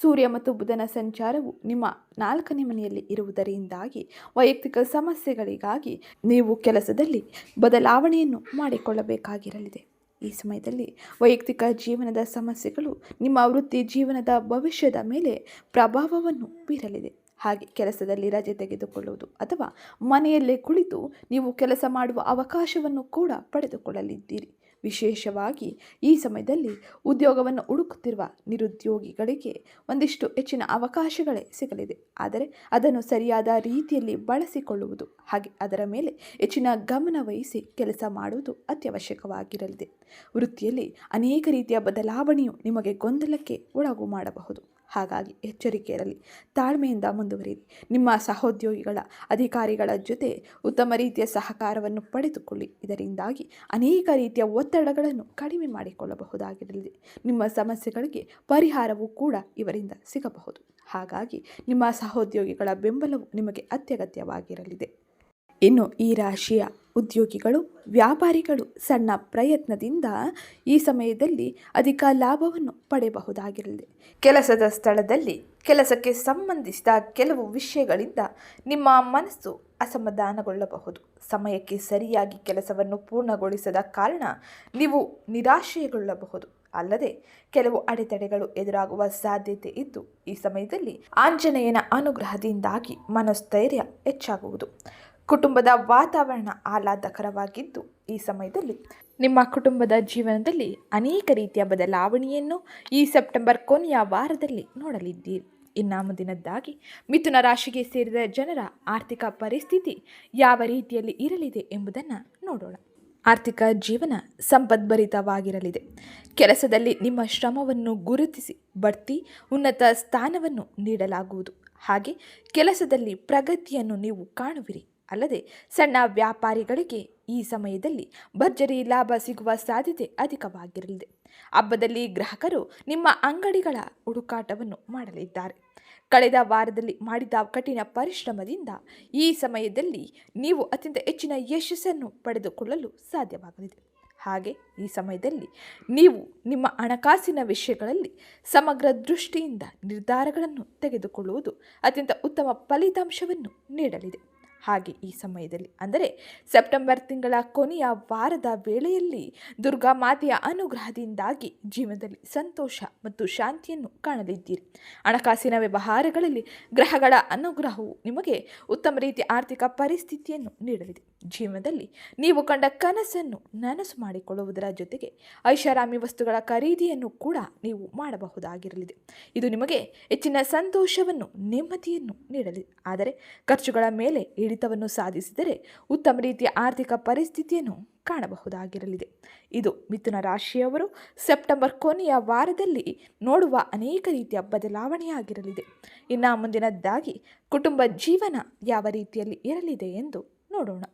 ಸೂರ್ಯ ಮತ್ತು ಬುಧನ ಸಂಚಾರವು ನಿಮ್ಮ ನಾಲ್ಕನೇ ಮನೆಯಲ್ಲಿ ಇರುವುದರಿಂದಾಗಿ ವೈಯಕ್ತಿಕ ಸಮಸ್ಯೆಗಳಿಗಾಗಿ ನೀವು ಕೆಲಸದಲ್ಲಿ ಬದಲಾವಣೆಯನ್ನು ಮಾಡಿಕೊಳ್ಳಬೇಕಾಗಿರಲಿದೆ. ಈ ಸಮಯದಲ್ಲಿ ವೈಯಕ್ತಿಕ ಜೀವನದ ಸಮಸ್ಯೆಗಳು ನಿಮ್ಮ ವೃತ್ತಿ ಜೀವನದ ಭವಿಷ್ಯದ ಮೇಲೆ ಪ್ರಭಾವವನ್ನು ಬೀರಲಿದೆ. ಹಾಗೆ ಕೆಲಸದಲ್ಲಿ ರಜೆ ತೆಗೆದುಕೊಳ್ಳುವುದು. ಅಥವಾ ಮನೆಯಲ್ಲೇ ಕುಳಿತು ನೀವು ಕೆಲಸ ಮಾಡುವ ಅವಕಾಶವನ್ನು ಕೂಡ ಪಡೆದುಕೊಳ್ಳಲಿದ್ದೀರಿ. ವಿಶೇಷವಾಗಿ ಈ ಸಮಯದಲ್ಲಿ ಉದ್ಯೋಗವನ್ನು ಹುಡುಕುತ್ತಿರುವ ನಿರುದ್ಯೋಗಿಗಳಿಗೆ ಒಂದಿಷ್ಟು ಹೆಚ್ಚಿನ ಅವಕಾಶಗಳೇ ಸಿಗಲಿದೆ. ಆದರೆ ಅದನ್ನು ಸರಿಯಾದ ರೀತಿಯಲ್ಲಿ ಬಳಸಿಕೊಳ್ಳುವುದು, ಹಾಗೆ ಅದರ ಮೇಲೆ ಹೆಚ್ಚಿನ ಗಮನ ವಹಿಸಿ ಕೆಲಸ ಮಾಡುವುದು ಅತ್ಯವಶ್ಯಕವಾಗಿರಲಿದೆ. ವೃತ್ತಿಯಲ್ಲಿ ಅನೇಕ ರೀತಿಯ ಬದಲಾವಣೆಯು ನಿಮಗೆ ಗೊಂದಲಕ್ಕೆ ಒಳಗು ಮಾಡಬಹುದು ಹಾಗಾಗಿ ಎಚ್ಚರಿಕೆ ಇರಲಿ ತಾಳ್ಮೆಯಿಂದ ಮುಂದುವರಿಯಿರಿ. ನಿಮ್ಮ ಸಹೋದ್ಯೋಗಿಗಳ ಅಧಿಕಾರಿಗಳ ಜೊತೆ ಉತ್ತಮ ರೀತಿಯ ಸಹಕಾರವನ್ನು ಪಡೆದುಕೊಳ್ಳಿ. ಇದರಿಂದಾಗಿ ಅನೇಕ ರೀತಿಯ ಒತ್ತಡಗಳನ್ನು ಕಡಿಮೆ ಮಾಡಿಕೊಳ್ಳಬಹುದಾಗಿರಲಿ. ನಿಮ್ಮ ಸಮಸ್ಯೆಗಳಿಗೆ ಪರಿಹಾರವೂ ಕೂಡ ಇವರಿಂದ ಸಿಗಬಹುದು. ಹಾಗಾಗಿ ನಿಮ್ಮ ಸಹೋದ್ಯೋಗಿಗಳ ಬೆಂಬಲವು ನಿಮಗೆ ಅತ್ಯಗತ್ಯವಾಗಿರಲಿದೆ. ಇನ್ನು ಈ ರಾಶಿಯ ಉದ್ಯೋಗಿಗಳು, ವ್ಯಾಪಾರಿಗಳು ಸಣ್ಣ ಪ್ರಯತ್ನದಿಂದ ಈ ಸಮಯದಲ್ಲಿ ಅಧಿಕ ಲಾಭವನ್ನು ಪಡೆಯಬಹುದಾಗಿರಲಿದೆ ಕೆಲಸದ ಸ್ಥಳದಲ್ಲಿ ಕೆಲಸಕ್ಕೆ ಸಂಬಂಧಿಸಿದ ಕೆಲವು ವಿಷಯಗಳಿಂದ ನಿಮ್ಮ ಮನಸ್ಸು ಅಸಮಾಧಾನಗೊಳ್ಳಬಹುದು. ಸಮಯಕ್ಕೆ ಸರಿಯಾಗಿ ಕೆಲಸವನ್ನು ಪೂರ್ಣಗೊಳಿಸದ ಕಾರಣ ನೀವು ನಿರಾಶೆಗೊಳ್ಳಬಹುದು. ಅಲ್ಲದೆ ಕೆಲವು ಅಡೆತಡೆಗಳು ಎದುರಾಗುವ ಸಾಧ್ಯತೆ ಇದ್ದು, ಈ ಸಮಯದಲ್ಲಿ ಆಂಜನೇಯನ ಅನುಗ್ರಹದಿಂದಾಗಿ ಮನಸ್ಥೈರ್ಯ ಹೆಚ್ಚಾಗುವುದು. ಕುಟುಂಬದ ವಾತಾವರಣ ಆಹ್ಲಾದಕರವಾಗಿದ್ದು ಈ ಸಮಯದಲ್ಲಿ ನಿಮ್ಮ ಕುಟುಂಬದ ಜೀವನದಲ್ಲಿ ಅನೇಕ ರೀತಿಯ ಬದಲಾವಣೆಯನ್ನು ಈ ಸೆಪ್ಟೆಂಬರ್ ಕೊನೆಯ ವಾರದಲ್ಲಿ ನೋಡಲಿದ್ದೀರಿ. ಇನ್ನು ಮುಂದಿನದ್ದಾಗಿ ಮಿಥುನ ರಾಶಿಗೆ ಸೇರಿದ ಜನರ ಆರ್ಥಿಕ ಪರಿಸ್ಥಿತಿ ಯಾವ ರೀತಿಯಲ್ಲಿ ಇರಲಿದೆ ಎಂಬುದನ್ನು ನೋಡೋಣ. ಆರ್ಥಿಕ ಜೀವನ ಸಂಪದ್ಭರಿತವಾಗಿರಲಿದೆ. ಕೆಲಸದಲ್ಲಿ ನಿಮ್ಮ ಶ್ರಮವನ್ನು ಗುರುತಿಸಿ ಬಡ್ತಿ ಉನ್ನತ ಸ್ಥಾನವನ್ನು ನೀಡಲಾಗುವುದು. ಹಾಗೆ ಕೆಲಸದಲ್ಲಿ ಪ್ರಗತಿಯನ್ನು ನೀವು ಕಾಣುವಿರಿ. ಅಲ್ಲದೆ ಸಣ್ಣ ವ್ಯಾಪಾರಿಗಳಿಗೆ ಈ ಸಮಯದಲ್ಲಿ ಭರ್ಜರಿ ಲಾಭ ಸಿಗುವ ಸಾಧ್ಯತೆ ಅಧಿಕವಾಗಿರಲಿದೆ. ಹಬ್ಬದಲ್ಲಿ ಗ್ರಾಹಕರು ನಿಮ್ಮ ಅಂಗಡಿಗಳ ಹುಡುಕಾಟವನ್ನು ಮಾಡಲಿದ್ದಾರೆ. ಕಳೆದ ವಾರದಲ್ಲಿ ಮಾಡಿದ ಕಠಿಣ ಪರಿಶ್ರಮದಿಂದ ಈ ಸಮಯದಲ್ಲಿ ನೀವು ಅತ್ಯಂತ ಹೆಚ್ಚಿನ ಯಶಸ್ಸನ್ನು ಪಡೆದುಕೊಳ್ಳಲು ಸಾಧ್ಯವಾಗಲಿದೆ. ಹಾಗೆ ಈ ಸಮಯದಲ್ಲಿ ನೀವು ನಿಮ್ಮ ಹಣಕಾಸಿನ ವಿಷಯಗಳಲ್ಲಿ ಸಮಗ್ರ ದೃಷ್ಟಿಯಿಂದ ನಿರ್ಧಾರಗಳನ್ನು ತೆಗೆದುಕೊಳ್ಳುವುದು ಅತ್ಯಂತ ಉತ್ತಮ ಫಲಿತಾಂಶವನ್ನು ನೀಡಲಿದೆ. ಹಾಗೆ ಈ ಸಮಯದಲ್ಲಿ. ಅಂದರೆ ಸೆಪ್ಟೆಂಬರ್ ತಿಂಗಳ ಕೊನೆಯ ವಾರದ ವೇಳೆಯಲ್ಲಿ ದುರ್ಗಾ ಮಾತೆಯ ಅನುಗ್ರಹದಿಂದಾಗಿ ಜೀವನದಲ್ಲಿ ಸಂತೋಷ ಮತ್ತು ಶಾಂತಿಯನ್ನು ಕಾಣಲಿದ್ದೀರಿ. ಹಣಕಾಸಿನ ವ್ಯವಹಾರಗಳಲ್ಲಿ ಗ್ರಹಗಳ ಅನುಗ್ರಹವು ನಿಮಗೆ ಉತ್ತಮ ರೀತಿಯ ಆರ್ಥಿಕ ಪರಿಸ್ಥಿತಿಯನ್ನು ನೀಡಲಿದೆ. ಜೀವನದಲ್ಲಿ ನೀವು ಕಂಡ ಕನಸನ್ನು ನನಸು ಮಾಡಿಕೊಳ್ಳುವುದರ ಜೊತೆಗೆ ಐಷಾರಾಮಿ ವಸ್ತುಗಳ ಖರೀದಿಯನ್ನು ಕೂಡ ನೀವು ಮಾಡಬಹುದಾಗಿರಲಿದೆ. ಇದು ನಿಮಗೆ ಹೆಚ್ಚಿನ ಸಂತೋಷವನ್ನು, ನೆಮ್ಮದಿಯನ್ನು ನೀಡಲಿದೆ ಆದರೆ ಖರ್ಚುಗಳ ಮೇಲೆ ಹಿಡಿತವನ್ನು ಸಾಧಿಸಿದರೆ ಉತ್ತಮ ರೀತಿಯ ಆರ್ಥಿಕ ಪರಿಸ್ಥಿತಿಯನ್ನು ಕಾಣಬಹುದಾಗಿರಲಿದೆ. ಇದು ಮಿಥುನ ರಾಶಿಯವರು ಸೆಪ್ಟೆಂಬರ್ ಕೊನೆಯ ವಾರದಲ್ಲಿ ನೋಡುವ ಅನೇಕ ರೀತಿಯ ಬದಲಾವಣೆಯಾಗಿರಲಿದೆ. ಇನ್ನು ಮುಂದಿನದ್ದಾಗಿ ಕುಟುಂಬ ಜೀವನ ಯಾವ ರೀತಿಯಲ್ಲಿ ಇರಲಿದೆ ಎಂದು ನೋಡೋಣ.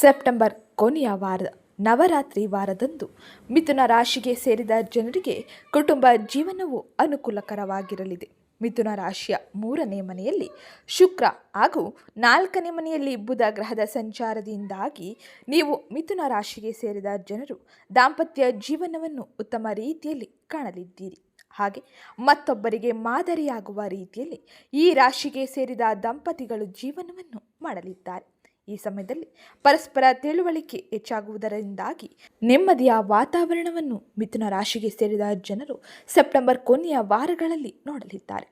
ಸೆಪ್ಟೆಂಬರ್ ಕೊನೆಯ ವಾರ ನವರಾತ್ರಿ ವಾರದಂದು ಮಿಥುನ ರಾಶಿಗೆ ಸೇರಿದ ಜನರಿಗೆ ಕುಟುಂಬ ಜೀವನವು ಅನುಕೂಲಕರವಾಗಿರಲಿದೆ. ಮಿಥುನ ರಾಶಿಯ ಮೂರನೇ ಮನೆಯಲ್ಲಿ ಶುಕ್ರ ಹಾಗೂ ನಾಲ್ಕನೇ ಮನೆಯಲ್ಲಿ ಬುಧ ಗ್ರಹದ ಸಂಚಾರದಿಂದಾಗಿ ನೀವು ಮಿಥುನ ರಾಶಿಗೆ ಸೇರಿದ ಜನರು ದಾಂಪತ್ಯ ಜೀವನವನ್ನು ಉತ್ತಮ ರೀತಿಯಲ್ಲಿ ಕಾಣಲಿದ್ದೀರಿ. ಹಾಗೆ ಮತ್ತೊಬ್ಬರಿಗೆ ಮಾದರಿಯಾಗುವ ರೀತಿಯಲ್ಲಿ ಈ ರಾಶಿಗೆ ಸೇರಿದ ದಂಪತಿಗಳು ಜೀವನವನ್ನು ಮಾಡಲಿದ್ದಾರೆ. ಈ ಸಮಯದಲ್ಲಿ ಪರಸ್ಪರ ತಿಳುವಳಿಕೆ ಹೆಚ್ಚಾಗುವುದರಿಂದಾಗಿ ನೆಮ್ಮದಿಯ ವಾತಾವರಣವನ್ನು ಮಿಥುನ ರಾಶಿಗೆ ಸೇರಿದ ಜನರು ಸೆಪ್ಟೆಂಬರ್ ಕೊನೆಯ ವಾರಗಳಲ್ಲಿ ನೋಡಲಿದ್ದಾರೆ.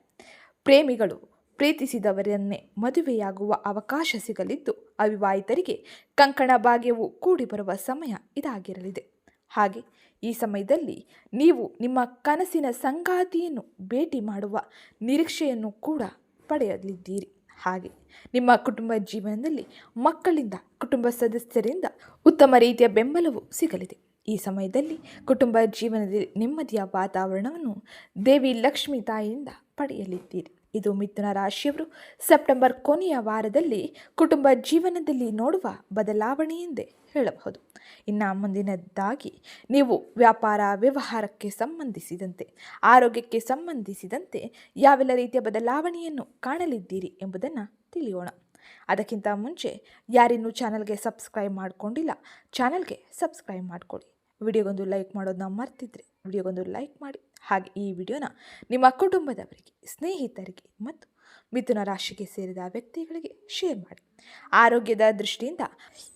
ಪ್ರೇಮಿಗಳು ಪ್ರೀತಿಸಿದವರನ್ನೇ ಮದುವೆಯಾಗುವ ಅವಕಾಶ ಸಿಗಲಿದ್ದು, ಅವಿವಾಹಿತರಿಗೆ ಕಂಕಣ ಭಾಗ್ಯವು ಕೂಡಿ ಬರುವ ಸಮಯ ಇದಾಗಿರಲಿದೆ. ಹಾಗೆ ಈ ಸಮಯದಲ್ಲಿ ನೀವು ನಿಮ್ಮ ಕನಸಿನ ಸಂಗಾತಿಯನ್ನು ಭೇಟಿ ಮಾಡುವ ನಿರೀಕ್ಷೆಯನ್ನು ಕೂಡ ಪಡೆಯಲಿದ್ದೀರಿ. ಹಾಗೆ ನಿಮ್ಮ ಕುಟುಂಬ ಜೀವನದಲ್ಲಿ ಮಕ್ಕಳಿಂದ, ಕುಟುಂಬ ಸದಸ್ಯರಿಂದ ಉತ್ತಮ ರೀತಿಯ ಬೆಂಬಲವು ಸಿಗಲಿದೆ. ಈ ಸಮಯದಲ್ಲಿ ಕುಟುಂಬ ಜೀವನದಲ್ಲಿ ನೆಮ್ಮದಿಯ ವಾತಾವರಣವನ್ನು ದೇವಿ ಲಕ್ಷ್ಮೀ ತಾಯಿಯಿಂದ ಪಡೆಯಲಿದ್ದೀರಿ. ಇದು ಮಿಥುನ ರಾಶಿಯವರು. ಸೆಪ್ಟೆಂಬರ್ ಕೊನೆಯ ವಾರದಲ್ಲಿ ಕುಟುಂಬ ಜೀವನದಲ್ಲಿ ನೋಡುವ ಬದಲಾವಣೆ ಎಂದೇ ಹೇಳಬಹುದು. ಇನ್ನು ಮುಂದಿನದ್ದಾಗಿ ನೀವು ವ್ಯಾಪಾರ, ವ್ಯವಹಾರಕ್ಕೆ ಸಂಬಂಧಿಸಿದಂತೆ, ಆರೋಗ್ಯಕ್ಕೆ ಸಂಬಂಧಿಸಿದಂತೆ ಯಾವೆಲ್ಲ ರೀತಿಯ ಬದಲಾವಣೆಯನ್ನು ಕಾಣಲಿದ್ದೀರಿ ಎಂಬುದನ್ನು ತಿಳಿಯೋಣ. ಅದಕ್ಕಿಂತ ಮುಂಚೆ ಯಾರಿನ್ನೂ ಚಾನಲ್ಗೆ ಸಬ್ಸ್ಕ್ರೈಬ್ ಮಾಡಿಕೊಂಡಿಲ್ಲ, ಚಾನಲ್ಗೆ ಸಬ್ಸ್ಕ್ರೈಬ್ ಮಾಡಿಕೊಡಿ ವಿಡಿಯೋಗೊಂದು ಲೈಕ್ ಮಾಡೋದನ್ನ ಮರ್ತಿದ್ರೆ. ವಿಡಿಯೋಗೊಂದು ಲೈಕ್ ಮಾಡಿ. ಹಾಗೆ ಈ ವಿಡಿಯೋನ ನಿಮ್ಮ ಕುಟುಂಬದವರಿಗೆ, ಸ್ನೇಹಿತರಿಗೆ ಮತ್ತು ಮಿಥುನ ರಾಶಿಗೆ ಸೇರಿದ ವ್ಯಕ್ತಿಗಳಿಗೆ ಶೇರ್ ಮಾಡಿ. ಆರೋಗ್ಯದ ದೃಷ್ಟಿಯಿಂದ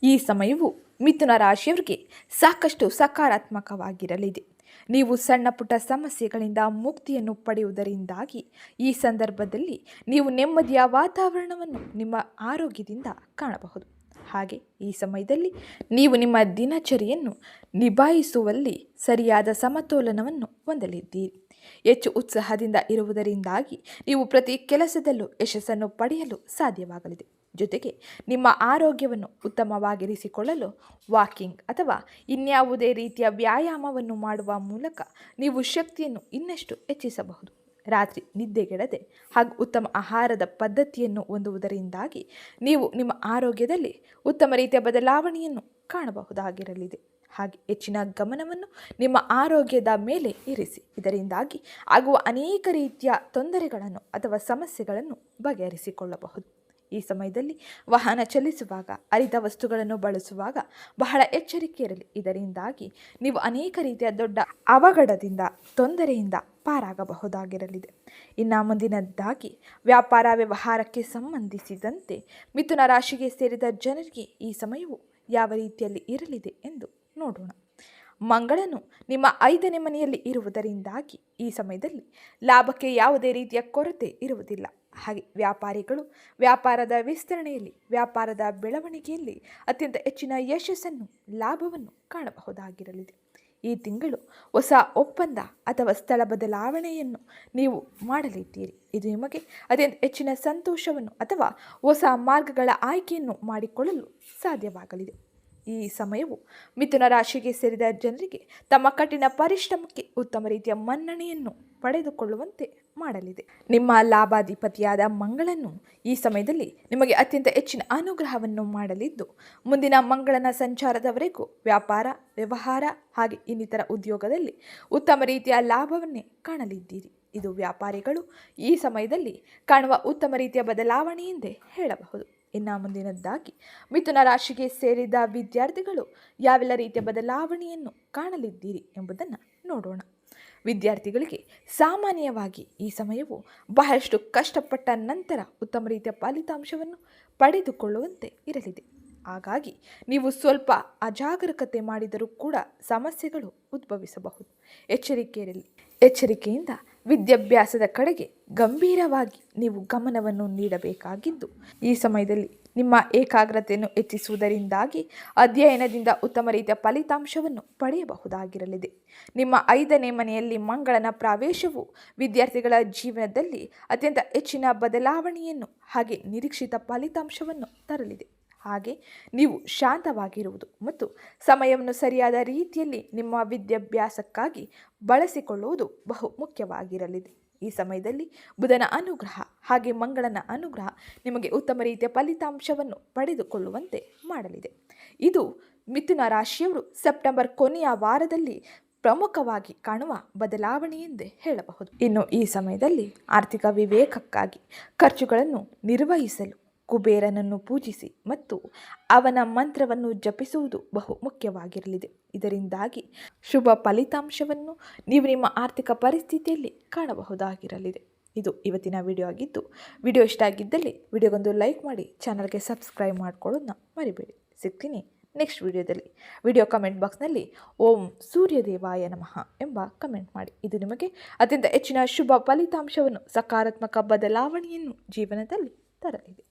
ಈ ಸಮಯವು ಮಿಥುನ ರಾಶಿಯವರಿಗೆ ಸಾಕಷ್ಟು ಸಕಾರಾತ್ಮಕವಾಗಿರಲಿದೆ. ನೀವು ಸಣ್ಣ ಪುಟ್ಟ ಸಮಸ್ಯೆಗಳಿಂದ ಮುಕ್ತಿಯನ್ನು ಪಡೆಯುವುದರಿಂದಾಗಿ ಈ ಸಂದರ್ಭದಲ್ಲಿ ನೀವು ನೆಮ್ಮದಿಯ ವಾತಾವರಣವನ್ನು ನಿಮ್ಮ ಆರೋಗ್ಯದಿಂದ ಕಾಣಬಹುದು. ಹಾಗೆ ಈ ಸಮಯದಲ್ಲಿ ನೀವು ನಿಮ್ಮ ದಿನಚರಿಯನ್ನು ನಿಭಾಯಿಸುವಲ್ಲಿ ಸರಿಯಾದ ಸಮತೋಲನವನ್ನು ಹೊಂದಲಿದ್ದೀರಿ. ಹೆಚ್ಚು ಉತ್ಸಾಹದಿಂದ ಇರುವುದರಿಂದಾಗಿ ನೀವು ಪ್ರತಿ ಕೆಲಸದಲ್ಲೂ ಯಶಸ್ಸನ್ನು ಪಡೆಯಲು ಸಾಧ್ಯವಾಗಲಿದೆ. ಜೊತೆಗೆ ನಿಮ್ಮ ಆರೋಗ್ಯವನ್ನು ಉತ್ತಮವಾಗಿರಿಸಿಕೊಳ್ಳಲು ವಾಕಿಂಗ್ ಅಥವಾ ಇನ್ಯಾವುದೇ ರೀತಿಯ ವ್ಯಾಯಾಮವನ್ನು ಮಾಡುವ ಮೂಲಕ ನೀವು ಶಕ್ತಿಯನ್ನು ಇನ್ನಷ್ಟು ಹೆಚ್ಚಿಸಬಹುದು. ರಾತ್ರಿ ನಿದ್ದೆಗೆಡದೆ ಹಾಗೂ ಉತ್ತಮ ಆಹಾರದ ಪದ್ಧತಿಯನ್ನು ಹೊಂದುವುದರಿಂದಾಗಿ ನೀವು ನಿಮ್ಮ ಆರೋಗ್ಯದಲ್ಲಿ ಉತ್ತಮ ರೀತಿಯ ಬದಲಾವಣೆಯನ್ನು ಕಾಣಬಹುದಾಗಿರಲಿದೆ. ಹಾಗೆ ಹೆಚ್ಚಿನ ಗಮನವನ್ನು ನಿಮ್ಮ ಆರೋಗ್ಯದ ಮೇಲೆ ಇರಿಸಿ. ಇದರಿಂದಾಗಿ ಆಗುವ ಅನೇಕ ರೀತಿಯ ತೊಂದರೆಗಳನ್ನು ಅಥವಾ ಸಮಸ್ಯೆಗಳನ್ನು ಬಗೆಹರಿಸಿಕೊಳ್ಳಬಹುದು. ಈ ಸಮಯದಲ್ಲಿ ವಾಹನ ಚಲಿಸುವಾಗ ಅರಿದ ವಸ್ತುಗಳನ್ನು ಬಳಸುವಾಗ ಬಹಳ ಎಚ್ಚರಿಕೆ ಇರಲಿ ಇದರಿಂದಾಗಿ ನೀವು ಅನೇಕ ರೀತಿಯ ದೊಡ್ಡ ಅವಘಡದಿಂದ, ತೊಂದರೆಯಿಂದ ಪಾರಾಗಬಹುದಾಗಿರಲಿದೆ. ಇನ್ನು ಮುಂದಿನದ್ದಾಗಿ ವ್ಯಾಪಾರ ವ್ಯವಹಾರಕ್ಕೆ ಸಂಬಂಧಿಸಿದಂತೆ ಮಿಥುನ ರಾಶಿಗೆ ಸೇರಿದ ಜನರಿಗೆ ಈ ಸಮಯವು ಯಾವ ರೀತಿಯಲ್ಲಿ ಇರಲಿದೆ ಎಂದು ನೋಡೋಣ. ಮಂಗಳನು ನಿಮ್ಮ ಐದನೇ ಮನೆಯಲ್ಲಿ ಇರುವುದರಿಂದಾಗಿ ಈ ಸಮಯದಲ್ಲಿ ಲಾಭಕ್ಕೆ ಯಾವುದೇ ರೀತಿಯ ಕೊರತೆ ಇರುವುದಿಲ್ಲ. ಹಾಗೆ ವ್ಯಾಪಾರಿಗಳು ವ್ಯಾಪಾರದ ವಿಸ್ತರಣೆಯಲ್ಲಿ, ವ್ಯಾಪಾರದ ಬೆಳವಣಿಗೆಯಲ್ಲಿ ಅತ್ಯಂತ ಹೆಚ್ಚಿನ ಯಶಸ್ಸನ್ನು, ಲಾಭವನ್ನು ಕಾಣಬಹುದಾಗಿರಲಿದೆ. ಈ ತಿಂಗಳು ಹೊಸ ಒಪ್ಪಂದ ಅಥವಾ ಸ್ಥಳ ಬದಲಾವಣೆಯನ್ನು ನೀವು ಮಾಡಲಿದ್ದೀರಿ. ಇದು ನಿಮಗೆ ಅತ್ಯಂತ ಹೆಚ್ಚಿನ ಸಂತೋಷವನ್ನು ಅಥವಾ ಹೊಸ ಮಾರ್ಗಗಳ ಆಯ್ಕೆಯನ್ನು ಮಾಡಿಕೊಳ್ಳಲು ಸಾಧ್ಯವಾಗಲಿದೆ. ಈ ಸಮಯವು ಮಿಥುನ ರಾಶಿಗೆ ಸೇರಿದ ಜನರಿಗೆ ತಮ್ಮ ಕಠಿಣ ಪರಿಶ್ರಮಕ್ಕೆ ಉತ್ತಮ ರೀತಿಯ ಮನ್ನಣೆಯನ್ನು ಪಡೆದುಕೊಳ್ಳುವಂತೆ ಮಾಡಲಿದೆ. ನಿಮ್ಮ ಲಾಭಾಧಿಪತಿಯಾದ ಮಂಗಳನು ಈ ಸಮಯದಲ್ಲಿ ನಿಮಗೆ ಅತ್ಯಂತ ಹೆಚ್ಚಿನ ಅನುಗ್ರಹವನ್ನು ಮಾಡಲಿದ್ದು, ಮುಂದಿನ ಮಂಗಳನ ಸಂಚಾರದವರೆಗೂ ವ್ಯಾಪಾರ, ವ್ಯವಹಾರ ಹಾಗೆ ಇನ್ನಿತರ ಉದ್ಯೋಗದಲ್ಲಿ ಉತ್ತಮ ರೀತಿಯ ಲಾಭವನ್ನೇ ಕಾಣಲಿದ್ದೀರಿ. ಇದು ವ್ಯಾಪಾರಿಗಳು ಈ ಸಮಯದಲ್ಲಿ ಕಾಣುವ ಉತ್ತಮ ರೀತಿಯ ಬದಲಾವಣೆ ಎಂದೇ ಹೇಳಬಹುದು. ಇನ್ನು ಮುಂದಿನದ್ದಾಗಿ, ಮಿಥುನ ರಾಶಿಗೆ ಸೇರಿದ ವಿದ್ಯಾರ್ಥಿಗಳು ಯಾವೆಲ್ಲ ರೀತಿಯ ಬದಲಾವಣೆಯನ್ನು ಕಾಣಲಿದ್ದೀರಿ ಎಂಬುದನ್ನು ನೋಡೋಣ. ವಿದ್ಯಾರ್ಥಿಗಳಿಗೆ ಸಾಮಾನ್ಯವಾಗಿ ಈ ಸಮಯವು ಬಹಳಷ್ಟು ಕಷ್ಟಪಟ್ಟ ನಂತರ ಉತ್ತಮ ರೀತಿಯ ಫಲಿತಾಂಶವನ್ನು ಪಡೆದುಕೊಳ್ಳುವಂತೆ ಇರಲಿದೆ. ಹಾಗಾಗಿ ನೀವು ಸ್ವಲ್ಪ ಅಜಾಗರೂಕತೆ ಮಾಡಿದರೂ ಕೂಡ ಸಮಸ್ಯೆಗಳು ಉದ್ಭವಿಸಬಹುದು. ಎಚ್ಚರಿಕೆಯಿರಲಿ ಎಚ್ಚರಿಕೆಯಿಂದ ವಿದ್ಯಾಭ್ಯಾಸದ ಕಡೆಗೆ ಗಂಭೀರವಾಗಿ ನೀವು ಗಮನವನ್ನು ನೀಡಬೇಕಾಗಿದ್ದು, ಈ ಸಮಯದಲ್ಲಿ ನಿಮ್ಮ ಏಕಾಗ್ರತೆಯನ್ನು ಹೆಚ್ಚಿಸುವುದರಿಂದಾಗಿ ಅಧ್ಯಯನದಿಂದ ಉತ್ತಮ ರೀತಿಯ ಫಲಿತಾಂಶವನ್ನು ಪಡೆಯಬಹುದಾಗಿರಲಿದೆ. ನಿಮ್ಮ ಐದನೇ ಮನೆಯಲ್ಲಿ ಮಂಗಳನ ಪ್ರವೇಶವು ವಿದ್ಯಾರ್ಥಿಗಳ ಜೀವನದಲ್ಲಿ ಅತ್ಯಂತ ಹೆಚ್ಚಿನ ಬದಲಾವಣೆಯನ್ನು ಹಾಗೆ ನಿರೀಕ್ಷಿತ ಫಲಿತಾಂಶವನ್ನು ತರಲಿದೆ. ಹಾಗೆ ನೀವು ಶಾಂತವಾಗಿರುವುದು ಮತ್ತು ಸಮಯವನ್ನು ಸರಿಯಾದ ರೀತಿಯಲ್ಲಿ ನಿಮ್ಮ ವಿದ್ಯಾಭ್ಯಾಸಕ್ಕಾಗಿ ಬಳಸಿಕೊಳ್ಳುವುದು ಬಹು ಮುಖ್ಯವಾಗಿರಲಿದೆ. ಈ ಸಮಯದಲ್ಲಿ ಬುಧನ ಅನುಗ್ರಹ ಹಾಗೆ ಮಂಗಳನ ಅನುಗ್ರಹ ನಿಮಗೆ ಉತ್ತಮ ರೀತಿಯ ಫಲಿತಾಂಶವನ್ನು ಪಡೆದುಕೊಳ್ಳುವಂತೆ ಮಾಡಲಿದೆ. ಇದು ಮಿಥುನ ರಾಶಿಯವರು ಸೆಪ್ಟೆಂಬರ್ ಕೊನೆಯ ವಾರದಲ್ಲಿ ಪ್ರಮುಖವಾಗಿ ಕಾಣುವ ಬದಲಾವಣೆ ಎಂದೇ ಹೇಳಬಹುದು. ಇನ್ನು ಈ ಸಮಯದಲ್ಲಿ ಆರ್ಥಿಕ ವಿವೇಕಕ್ಕಾಗಿ ಖರ್ಚುಗಳನ್ನು ನಿರ್ವಹಿಸಲು ಕುಬೇರನನ್ನು ಪೂಜಿಸಿ ಮತ್ತು ಅವನ ಮಂತ್ರವನ್ನು ಜಪಿಸುವುದು ಬಹು ಮುಖ್ಯವಾಗಿರಲಿದೆ. ಇದರಿಂದಾಗಿ ಶುಭ ಫಲಿತಾಂಶವನ್ನು ನೀವು ನಿಮ್ಮ ಆರ್ಥಿಕ ಪರಿಸ್ಥಿತಿಯಲ್ಲಿ ಕಾಣಬಹುದಾಗಿರಲಿದೆ. ಇದು ಇವತ್ತಿನ ವಿಡಿಯೋ ಆಗಿದ್ದು, ವಿಡಿಯೋ ಇಷ್ಟ ಆಗಿದ್ದಲ್ಲಿ ವಿಡಿಯೋಗೊಂದು ಲೈಕ್ ಮಾಡಿ, ಚಾನಲ್ಗೆ ಸಬ್ಸ್ಕ್ರೈಬ್ ಮಾಡ್ಕೊಳ್ಳೋದನ್ನ ಮರಿಬೇಡಿ. ಸಿಗ್ತೀನಿ ನೆಕ್ಸ್ಟ್ ವಿಡಿಯೋದಲ್ಲಿ. ವಿಡಿಯೋ ಕಮೆಂಟ್ ಬಾಕ್ಸ್ನಲ್ಲಿ ಓಂ ಸೂರ್ಯದೇವಾಯ ನಮಃ ಎಂಬ ಕಮೆಂಟ್ ಮಾಡಿ. ಇದು ನಿಮಗೆ ಅತ್ಯಂತ ಹೆಚ್ಚಿನ ಶುಭ ಫಲಿತಾಂಶವನ್ನು ಸಕಾರಾತ್ಮಕ ಬದಲಾವಣೆಯನ್ನು ಜೀವನದಲ್ಲಿ ತರಲಿದೆ.